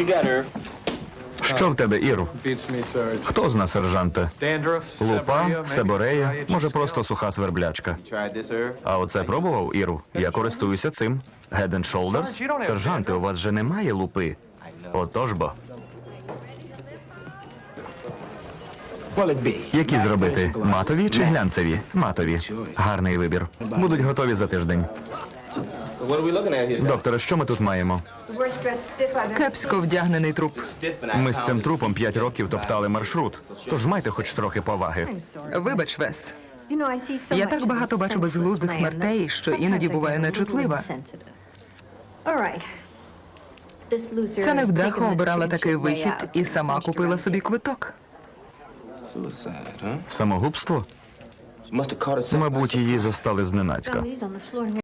together. Що в тебе, Іру? Хто зна, сержанте? Dandruff, Лупа, себорея, може просто суха сверблячка. А оце пробував, Іру? Я користуюся цим. Head and Shoulders? Сержанте, у вас же немає лупи. Отож бо. Які зробити? Матові чи глянцеві? Матові. Гарний вибір. Будуть готові за тиждень. Докторе, що ми тут маємо? Кепсько вдягнений труп. Ми з цим трупом п'ять років топтали маршрут. Тож майте хоч трохи поваги. Вибач, Вес. Я так багато бачу безглуздих смертей, що іноді буває нечутлива. Ця невдаха обирала такий вихід і сама купила собі квиток. Самогубство? Мабуть, її застали зненацька.